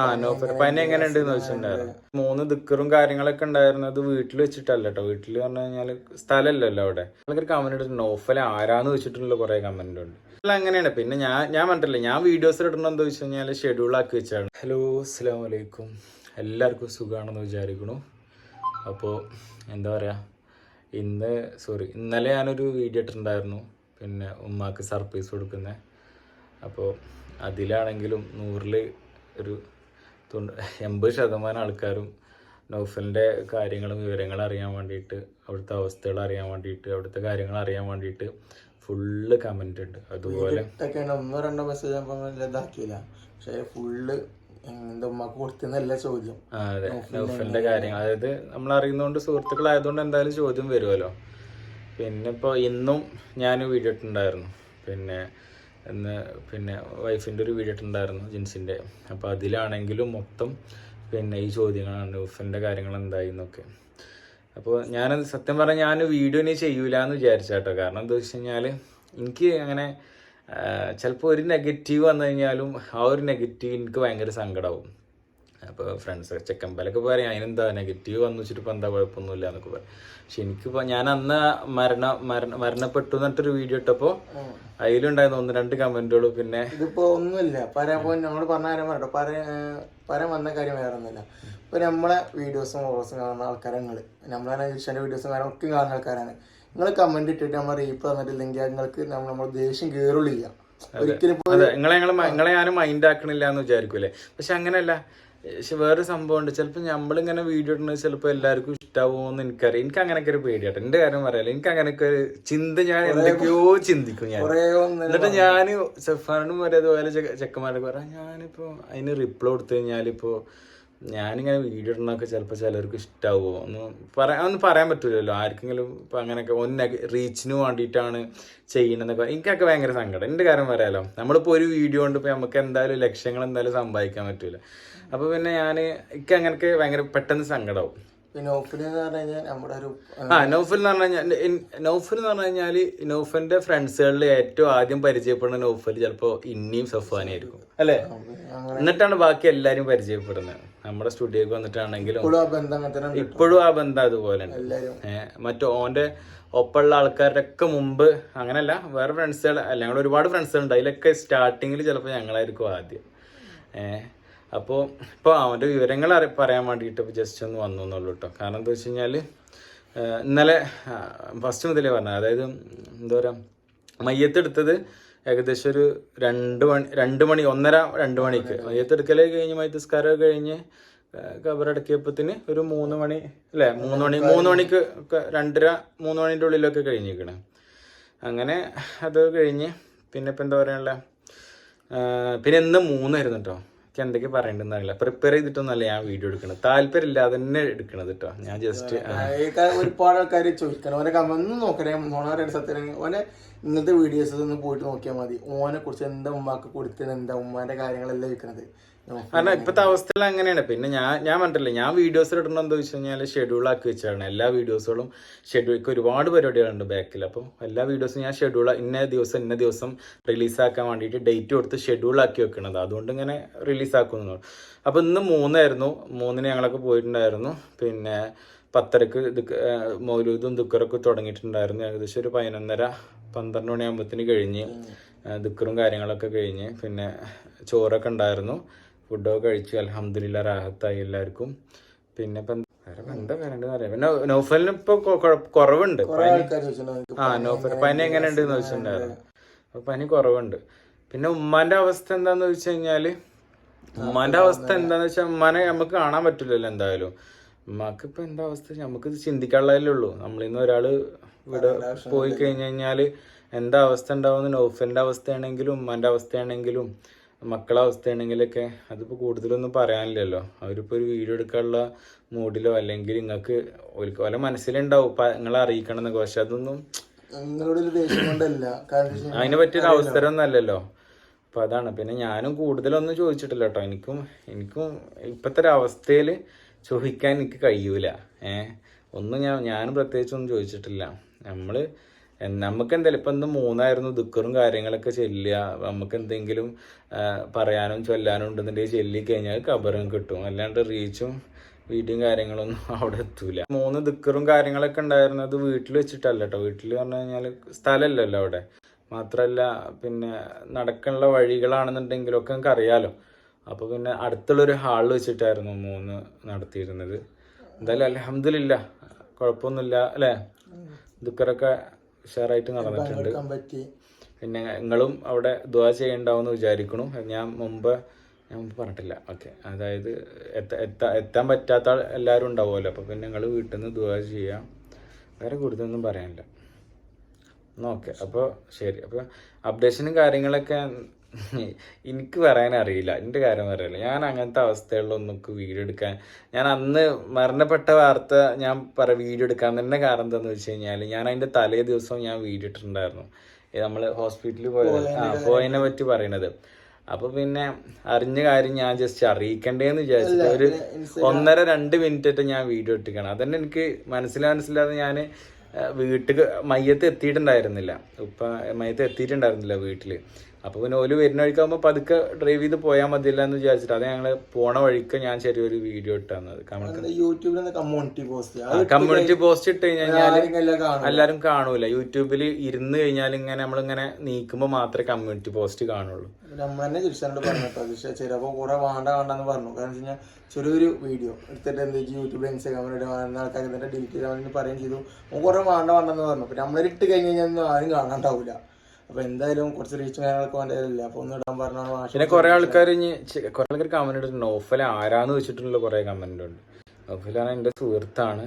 ആ നോഫൽ പനി എങ്ങനെ ഉണ്ട് ചോദിച്ചിട്ടുണ്ടായിരുന്നു. മൂന്ന് ദിക്കറും കാര്യങ്ങളൊക്കെ ഉണ്ടായിരുന്നത് വീട്ടിൽ വെച്ചിട്ടല്ല കേട്ടോ വീട്ടിൽ പറഞ്ഞു കഴിഞ്ഞാൽ സ്ഥലമല്ലല്ലോ അവിടെ. ആൾക്കാർ കമന്റ് ഇട്ടിട്ട് നോഫൽ ആരാന്ന് വെച്ചിട്ടുള്ള കുറെ കമന്റ് ഉണ്ട് അല്ല അങ്ങനെയാണ്. പിന്നെ ഞാൻ ഞാൻ പറഞ്ഞിട്ടില്ല ഞാൻ വീഡിയോസ് ഇടണമെന്ന് ചോദിച്ചു വെച്ച് കഴിഞ്ഞാൽ ഷെഡ്യൂൾ ആക്കി വെച്ചാണ്. ഹലോ അസ്സാം വലൈക്കും എല്ലാവർക്കും സുഖമാണെന്ന് വിചാരിക്കണു അപ്പോൾ എന്താ പറയുക ഇന്ന് സോറി ഇന്നലെ ഞാനൊരു വീഡിയോ ഇട്ടിട്ടുണ്ടായിരുന്നു. പിന്നെ ഉമ്മാക്ക് സർപ്രൈസ് കൊടുക്കുന്നത് അപ്പോൾ അതിലാണെങ്കിലും നൂറിൽ ഒരു തൊണ്ണൂ എൺപത് ശതമാനം ആൾക്കാരും നൗഫലിന്റെ കാര്യങ്ങളും വിവരങ്ങളും അറിയാൻ വേണ്ടിയിട്ട് അവിടുത്തെ അവസ്ഥകൾ അറിയാൻ വേണ്ടിയിട്ട് അവിടുത്തെ കാര്യങ്ങൾ അറിയാൻ വേണ്ടിയിട്ട് ഫുള്ള് കമന്റ് ഉണ്ട് അതുപോലെ ഒന്നോ രണ്ടോ മെസ്സേജ് ഇതാക്കിയില്ല. പക്ഷേ ഫുള്ള് അതെ. നൗഫലിന്റെ കാര്യങ്ങൾ. അതായത് നമ്മൾ അറിയുന്നതുകൊണ്ട് സുഹൃത്തുക്കളായതുകൊണ്ട് എന്തായാലും ചോദ്യം വരുമല്ലോ പിന്നെ ഇപ്പോൾ ഇന്നും ഞാൻ വീഡിയോ ഇട്ടുണ്ടായിരുന്നു. പിന്നെ ഇന്ന് പിന്നെ വൈഫിന്റെ ഒരു വീഡിയോ ഉണ്ടായിരുന്നു ജിൻസിന്റെ അപ്പോൾ അതിലാണെങ്കിലും മൊത്തം പിന്നെ ഈ ചോദ്യങ്ങളാണ് ഉഫിന്റെ കാര്യങ്ങൾ എന്തായി എന്നൊക്കെ. അപ്പോൾ ഞാനത് സത്യം പറഞ്ഞാൽ ഞാൻ വീഡിയോ ഇനി ചെയ്യൂല എന്ന് വിചാരിച്ചാട്ടോ. കാരണം എന്താ വെച്ച് കഴിഞ്ഞാൽ എനിക്ക് അങ്ങനെ ചിലപ്പോൾ ഒരു നെഗറ്റീവ് വന്നു കഴിഞ്ഞാലും ആ ഒരു നെഗറ്റീവ് എനിക്ക് ഭയങ്കര സങ്കടമാവും അപ്പോൾ ഫ്രണ്ട്സ് ചെക്കമ്പലൊക്കെ പറയും അതിനെന്താ നെഗറ്റീവ് വന്നു വെച്ചിട്ട് ഇപ്പം എന്താ കുഴപ്പമൊന്നുമില്ല എന്നൊക്കെ പറയും. പക്ഷെ എനിക്കിപ്പോൾ ഞാൻ അന്ന് മരണ മരണ മരണപ്പെട്ടു എന്നിട്ടൊരു വീഡിയോ ഇട്ടപ്പോൾ അതിലുണ്ടായിരുന്നു ഒന്ന് രണ്ട് കമന്റുകൾ പിന്നെ ഇതിപ്പോ ഒന്നുമില്ല. പര ഇപ്പൊ നമ്മൾ പറഞ്ഞ കാര്യം പറയട്ടോ. പര പരം വന്ന കാര്യം വേറെ ഒന്നുമില്ല. ഇപ്പൊ നമ്മളെ വീഡിയോസും ഫോട്ടോസും കാണുന്ന ആൾക്കാരാണ് നിങ്ങൾ നമ്മളെ ഈശ്വരന്റെ വീഡിയോസും കാര്യങ്ങളും ഒക്കെ കാണുന്ന ആൾക്കാരാണ്. നിങ്ങൾ കമന്റ് ഇട്ടിട്ട് നമ്മൾ റീപ്പ് തന്നിട്ടില്ലെങ്കിൽ നിങ്ങൾക്ക് നമ്മൾ നമ്മൾ ദേഷ്യം കേറുള്ളില്ല. ഒരിക്കലും നിങ്ങളെ നിങ്ങളെ ഞാനും മൈൻഡ് ആക്കണില്ല എന്ന് വിചാരിക്കൂലേ പക്ഷെ അങ്ങനെയല്ല. പക്ഷെ വേറെ സംഭവം ഉണ്ട്. ചിലപ്പോൾ നമ്മളിങ്ങനെ വീഡിയോ ഇടുന്നത് ചിലപ്പോൾ എല്ലാവർക്കും ഇഷ്ടാവുമെന്ന് എനിക്കറിയാം. എനിക്ക് അങ്ങനെയൊക്കെ ഒരു പേടിയാട്ടോ എന്റെ കാര്യം പറയാലോ. എനിക്ക് അങ്ങനെയൊക്കെ ഒരു ചിന്ത ഞാൻ എന്തൊക്കെയോ ചിന്തിക്കും ഞാൻ. എന്നിട്ട് ഞാൻ സെഫാനും വരെ അതുപോലെ ചെക്ക- ചെക്കന്മാരൊക്കെ പറയാം ഞാനിപ്പോൾ അതിന് റിപ്ലൈ കൊടുത്തു കഴിഞ്ഞാലിപ്പോൾ ഞാനിങ്ങനെ വീഡിയോ ഇടുന്നൊക്കെ ചിലപ്പോൾ ചിലർക്ക് ഇഷ്ടാവുമോ ഒന്ന് പറയാൻ ഒന്നും പറയാൻ പറ്റില്ലല്ലോ ആർക്കെങ്കിലും ഇപ്പം അങ്ങനെയൊക്കെ ഒന്ന് റീച്ചിന് വേണ്ടിയിട്ടാണ് ചെയ്യണമെന്നൊക്കെ എനിക്കൊക്കെ ഭയങ്കര സങ്കടം. എന്റെ കാര്യം പറയാലോ. നമ്മളിപ്പോൾ ഒരു വീഡിയോ കൊണ്ട് ഇപ്പോൾ നമുക്ക് എന്തായാലും ലക്ഷ്യങ്ങൾ എന്തായാലും സമ്പാദിക്കാൻ പറ്റൂല. അപ്പോൾ പിന്നെ ഞാൻ എനിക്ക് അങ്ങനെയൊക്കെ ഭയങ്കര പെട്ടെന്ന് സങ്കടമാവും പിന്നെ ഓഫിൽ എന്ന് പറഞ്ഞു കഴിഞ്ഞാൽ നമ്മുടെ ഒരു ആ നൗഫൽ എന്ന് പറഞ്ഞു കഴിഞ്ഞാൽ നൗഫൽ എന്ന് പറഞ്ഞു കഴിഞ്ഞാൽ നൗഫലിന്റെ ഫ്രണ്ട്സുകളിൽ ഏറ്റവും ആദ്യം പരിചയപ്പെടുന്ന നൗഫൽ ചിലപ്പോ ഇന്നിയും സഫാനായിരിക്കും അല്ലെ? അങ്ങനെ എന്നിട്ടാണ് ബാക്കി എല്ലാരും പരിചയപ്പെടുന്നത്. നമ്മുടെ സ്റ്റുഡിയോക്ക് വന്നിട്ടാണെങ്കിലും ഇപ്പോഴും ആ ബന്ധം അതുപോലെ ഉണ്ട്. മറ്റു ഓന്റെ ഒപ്പമുള്ള ആൾക്കാരുടെ ഒക്കെ മുമ്പ് അങ്ങനല്ല വേറെ ഫ്രണ്ട്സുകൾ അല്ല ഞങ്ങൾ ഒരുപാട് ഫ്രണ്ട്സുകൾ ഉണ്ട് അതിലൊക്കെ സ്റ്റാർട്ടിങ്ങിൽ ചിലപ്പോൾ ഞങ്ങളായിരിക്കും ആദ്യം. ഏഹ് അപ്പോൾ ഇപ്പോൾ അവന്റെ വിവരങ്ങൾ അറി പറയാൻ വേണ്ടിയിട്ട് ജസ്റ്റ് ഒന്ന് വന്നു എന്നുള്ളൂ കേട്ടോ കാരണം എന്താ വെച്ച് കഴിഞ്ഞാൽ ഇന്നലെ ഫസ്റ്റ് മുതലേ പറഞ്ഞത്. അതായത് എന്താ പറയുക മയ്യത്തെടുത്തത് ഏകദേശം ഒരു രണ്ട് മണി രണ്ട് മണി ഒന്നര രണ്ട് മണിക്ക്. മയ്യത്തെടുക്കലേ കഴിഞ്ഞ് മയത്തസ്കാരം കഴിഞ്ഞ് കബറടക്കിയപ്പത്തിന് ഒരു മൂന്ന് മണി അല്ലേ മൂന്ന് മണി മൂന്ന് മണിക്ക് ഒക്കെ രണ്ടര മൂന്ന് മണിന്റെ ഉള്ളിലൊക്കെ കഴിഞ്ഞിരിക്കണേ. അങ്ങനെ അത് കഴിഞ്ഞ് പിന്നെ ഇപ്പം എന്താ പറയാനുള്ള പിന്നെ ഇന്ന് മൂന്നായിരുന്നു കേട്ടോ എനിക്ക് എന്തൊക്കെ പറയണ്ടെന്ന് അറിയില്ല. പ്രിപ്പയർ ചെയ്തിട്ടൊന്നല്ല ഞാൻ വീഡിയോ എടുക്കണത്. താല്പര്യമില്ലാതെ തന്നെ എടുക്കണത് കേട്ടോ ഞാൻ ജസ്റ്റ് ഒരുപാട് ആൾക്കാർ ചോദിക്കണം. ഓനെ കമന്ന് നോക്കണേ. സത്യം ഓനെ ഇന്നത്തെ വീഡിയോസ് ഒന്ന് പോയിട്ട് നോക്കിയാൽ മതി. ഓനെ കുറിച്ച് എന്താ ഉമ്മാക്ക് കൊടുത്തത് എന്താ ഉമ്മാന്റെ കാര്യങ്ങളെല്ലാം വെക്കണത് കാരണം ഇപ്പത്തെ അവസ്ഥയിൽ അങ്ങനെയാണ്. പിന്നെ ഞാൻ ഞാൻ പറഞ്ഞിട്ടില്ല ഞാൻ വീഡിയോസ് ഇടണം എന്താ വെച്ച് കഴിഞ്ഞാൽ ഷെഡ്യൂൾ ആക്കി വെച്ചാണ് എല്ലാ വീഡിയോസുകളും ഷെഡ്യൂൾ ഒരുപാട് പരിപാടികളുണ്ട് ബാക്കിൽ അപ്പോൾ എല്ലാ വീഡിയോസും ഞാൻ ഷെഡ്യൂൾ ഇന്ന ദിവസം ഇന്ന ദിവസം റിലീസ് ആക്കാൻ വേണ്ടിയിട്ട് ഡേറ്റ് കൊടുത്ത് ഷെഡ്യൂൾ ആക്കി വെക്കണത്. അതുകൊണ്ട് ഇങ്ങനെ റിലീസാക്കുന്നു അപ്പോൾ ഇന്ന് മൂന്നായിരുന്നു. മൂന്നിന് ഞങ്ങളൊക്കെ പോയിട്ടുണ്ടായിരുന്നു. പിന്നെ പത്തരക്ക് ഇത് മൗലൂദും ദുക്കറൊക്കെ തുടങ്ങിയിട്ടുണ്ടായിരുന്നു. ഏകദേശം ഒരു പതിനൊന്നര പന്ത്രണ്ട് മണിയാകുമ്പോഴത്തേന് കഴിഞ്ഞ് ദുക്കറും കാര്യങ്ങളൊക്കെ കഴിഞ്ഞ് പിന്നെ ചോറൊക്കെ ഉണ്ടായിരുന്നു. ഫുഡൊക്കെ കഴിച്ചു. അലഹമില്ല റാഹത്തായി എല്ലാവർക്കും. പിന്നെ ഇപ്പം വേറെ ഇപ്പം എന്താ പറയണ്ടെന്ന് അറിയാം പിന്നെ നൗഫലിന് ഇപ്പൊ കൊ- കൊ- കുറവുണ്ട്. ആ നൗഫൽ പനി എങ്ങനെയുണ്ട് എന്ന് അപ്പൊ പനി കുറവുണ്ട്. പിന്നെ ഉമ്മാന്റെ അവസ്ഥ എന്താന്ന് വെച്ച് കഴിഞ്ഞാൽ ഉമ്മാന്റെ അവസ്ഥ എന്താന്ന് വെച്ചാൽ ഉമ്മാനെ നമുക്ക് കാണാൻ പറ്റില്ലല്ലോ എന്തായാലും. ഉമ്മാക്ക് ഇപ്പൊ എന്താ അവസ്ഥ? നമുക്ക് ചിന്തിക്കാനുള്ളതല്ലേ ഉള്ളൂ. നമ്മളിന്ന് ഒരാൾ ഇവിടെ പോയി കഴിഞ്ഞു കഴിഞ്ഞാൽ എന്താ അവസ്ഥ ഉണ്ടാവുന്ന നൗഫലിന്റെ അവസ്ഥയാണെങ്കിലും ഉമ്മാന്റെ അവസ്ഥയാണെങ്കിലും മക്കളെ അവസ്ഥയാണെങ്കിലൊക്കെ അതിപ്പോൾ കൂടുതലൊന്നും പറയാനില്ലല്ലോ. അവരിപ്പോൾ ഒരു വീഡിയോ എടുക്കാനുള്ള മൂഡിലോ അല്ലെങ്കിൽ നിങ്ങൾക്ക് വല്ല മനസ്സിലുണ്ടാവും. ഇപ്പം നിങ്ങളെ അറിയിക്കണം എന്നൊക്കെ പക്ഷെ അതൊന്നും അതിനെ പറ്റിയൊരു അവസരം ഒന്നല്ലല്ലോ അപ്പം അതാണ്. പിന്നെ ഞാനും കൂടുതലൊന്നും ചോദിച്ചിട്ടില്ല കേട്ടോ. എനിക്കും എനിക്കും ഇപ്പോഴത്തെ ഒരു അവസ്ഥയിൽ ചോദിക്കാൻ എനിക്ക് കഴിയൂല. ഏഹ് ഒന്നും ഞാൻ ഞാനും പ്രത്യേകിച്ചൊന്നും ചോദിച്ചിട്ടില്ല. എന്ന് നമുക്ക് എന്തായാലും ഇപ്പം ഇന്ന് മൂന്നായിരുന്നു ദുഃഖറും കാര്യങ്ങളൊക്കെ ചെല്ലുക. നമുക്ക് എന്തെങ്കിലും പറയാനും ചൊല്ലാനും ഉണ്ടെന്നുണ്ടെങ്കിൽ ചെല്ലി കഴിഞ്ഞാൽ കബറും കിട്ടും. അല്ലാണ്ട് റീച്ചും വീഡിയോയും കാര്യങ്ങളൊന്നും അവിടെ എത്തൂല. മൂന്ന് ദിക്കറും കാര്യങ്ങളൊക്കെ ഉണ്ടായിരുന്നത് വീട്ടിൽ വെച്ചിട്ടല്ല കേട്ടോ. വീട്ടിൽ പറഞ്ഞു കഴിഞ്ഞാൽ സ്ഥലമല്ലല്ലോ അവിടെ. മാത്രമല്ല പിന്നെ നടക്കാനുള്ള വഴികളാണെന്നുണ്ടെങ്കിലൊക്കെ നമുക്ക് അറിയാലോ. അപ്പോൾ പിന്നെ അടുത്തുള്ളൊരു ഹാളിൽ വെച്ചിട്ടായിരുന്നു മൂന്ന് നടത്തിയിരുന്നത്. എന്തായാലും അലഹമില്ല കുഴപ്പമൊന്നുമില്ല അല്ലേ? ദുഃഖറൊക്കെ ഉഷാറായിട്ട് നടന്നിട്ടുണ്ട്. പിന്നെ നിങ്ങളും അവിടെ ദുവാ ചെയ്യണ്ടാവുമെന്ന് വിചാരിക്കണു. ഞാൻ മുമ്പ് ഞാൻ മുമ്പ് പറഞ്ഞിട്ടില്ല. ഓക്കെ. അതായത് എത്താ- എത്താൻ പറ്റാത്ത എല്ലാവരും ഉണ്ടാവുമല്ലോ. അപ്പോൾ പിന്നെ നിങ്ങൾ വീട്ടിൽ നിന്ന് ദുവാ ചെയ്യാം. വേറെ കൂടുതലൊന്നും പറയാനില്ല. ഓക്കെ. അപ്പോൾ ശരി. അപ്പോൾ അപ്ഡേഷനും കാര്യങ്ങളൊക്കെ എനിക്ക് പറയാൻ അറിയില്ല. എന്റെ കാര്യം പറയില്ല ഞാൻ അങ്ങനത്തെ അവസ്ഥകളിലൊന്നും വീഡിയോ എടുക്കാൻ ഞാൻ അന്ന് മരണപ്പെട്ട വാർത്ത ഞാൻ പറ വീഡിയോ എടുക്കാൻ തന്നെ കാരണം എന്താണെന്ന് വെച്ച് കഴിഞ്ഞാൽ ഞാൻ അതിന്റെ തലേ ദിവസം ഞാൻ വീഡിയോ ഇട്ടിട്ടുണ്ടായിരുന്നു. നമ്മൾ ഹോസ്പിറ്റലിൽ പോയ ആ പോയതിനെ പറ്റി പറയണത്. അപ്പൊ പിന്നെ അറിഞ്ഞ കാര്യം ഞാൻ ജസ്റ്റ് അറിയിക്കണ്ടേന്ന് വിചാരിച്ചിട്ട് ഒരു ഒന്നര രണ്ട് മിനിറ്റ് ഞാൻ വീഡിയോ ഇട്ടിക്കണം. അതന്നെ എനിക്ക് മനസ്സിലാ മനസ്സിലാതെ ഞാൻ വീട്ടിൽ മയ്യത്ത് എത്തിയിട്ടുണ്ടായിരുന്നില്ല. ഉപ്പ മയ്യത്ത് എത്തിയിട്ടുണ്ടായിരുന്നില്ല വീട്ടിൽ. അപ്പൊ പിന്നെ ഓൽ വരുന്ന വഴിക്കാകുമ്പോൾ പതുക്കെ ഡ്രൈവ് ചെയ്ത് പോയാൽ മതിയല്ല എന്ന് വിചാരിച്ചിട്ട്. അത് ഞങ്ങൾ പോണ വഴിക്ക് ഞാൻ ചെറിയൊരു വീഡിയോ ഇട്ടത് കമ്മ്യൂണിറ്റി പോസ്റ്റ് ഇട്ട് കഴിഞ്ഞാൽ എല്ലാവരും കാണും കാണൂല. യൂട്യൂബിൽ ഇരുന്ന് കഴിഞ്ഞാൽ ഇങ്ങനെ നമ്മളിങ്ങനെ നീക്കുമ്പോൾ മാത്രമേ കമ്മ്യൂണിറ്റി പോസ്റ്റ് കാണുള്ളൂ. നമ്മൾ തന്നെ പറഞ്ഞിട്ടോ പക്ഷേ ചിലപ്പോൾ കൂടെ വേണ്ട വേണ്ടെന്ന് പറഞ്ഞു. കാരണം വെച്ച് കഴിഞ്ഞാൽ ചെറിയൊരു വീഡിയോ എടുത്തിട്ട് എന്താ യൂട്യൂബിൽ ഇൻസ്റ്റാഗ്രാമിൽ ഇടുന്ന ആൾക്കാർ എന്നിട്ട് ഡിലീറ്റ് ചെയ്താൽ പറയുകയും ചെയ്തു. കുറെ വേണ്ട വേണ്ടെന്ന് പറഞ്ഞു. പിന്നെ ഇട്ട് കഴിഞ്ഞ് കഴിഞ്ഞാൽ ആരും കാണാണ്ടാവില്ല അപ്പൊ എന്തായാലും കുറച്ച് റീച്ചും കാര്യങ്ങളൊക്കെ വേണ്ടതില്ല അപ്പൊ ഒന്ന് ഇടാൻ പറഞ്ഞു പിന്നെ കുറെ ആൾക്കാർ ഇനി കുറെ ആൾക്കാർ കമന്റ് ഇട്ടിട്ടുണ്ട്. നോഫൽ ആരാന്ന് വെച്ചിട്ടുള്ള കുറെ കമന്റ് ഉണ്ട്. നോഫലാണ് എന്റെ സുഹൃത്താണ്.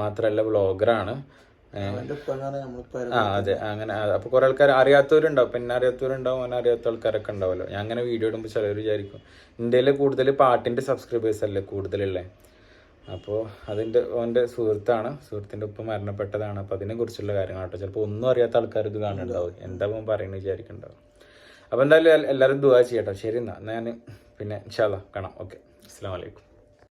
മാത്രല്ല ബ്ലോഗറാണ് ആ അതെ. അങ്ങനെ അപ്പൊ കുറെ ആൾക്കാർ അറിയാത്തവരുണ്ടാവും. പിന്നെ അറിയാത്തവരുണ്ടാവും അങ്ങനെ അറിയാത്ത ആൾക്കാരൊക്കെ ഉണ്ടാവല്ലോ ഞാൻ അങ്ങനെ വീഡിയോ ഇടുമ്പോൾ ചിലർ വിചാരിക്കും ഇന്ത്യയിലെ കൂടുതൽ പാട്ടിന്റെ സബ്സ്ക്രൈബേഴ്സ് അല്ലേ കൂടുതലുള്ളത് അപ്പോൾ അതിന്റെ അവന്റെ സുഹൃത്താണ്. സുഹൃത്തിന്റെ ഒപ്പം മരണപ്പെട്ടതാണ്. അപ്പോൾ അതിനെക്കുറിച്ചുള്ള കാര്യങ്ങൾ കാര്യങ്ങളാട്ടോ ചിലപ്പോൾ ഒന്നും അറിയാത്ത ആൾക്കാർ ഇത് കാണുന്നുണ്ടാവും. എന്താ അവൻ പറയുന്നത് വിചാരിക്കുന്നുണ്ടാവും. അപ്പോൾ എന്തായാലും എല്ലാവരും ദുവാ ചെയ്യട്ടോ. ശരി എന്നാ. എന്നാ ഞാൻ പിന്നെ ഇൻഷാല്ല കാണാം. ഓക്കെ. അസ്സാം വലൈക്കും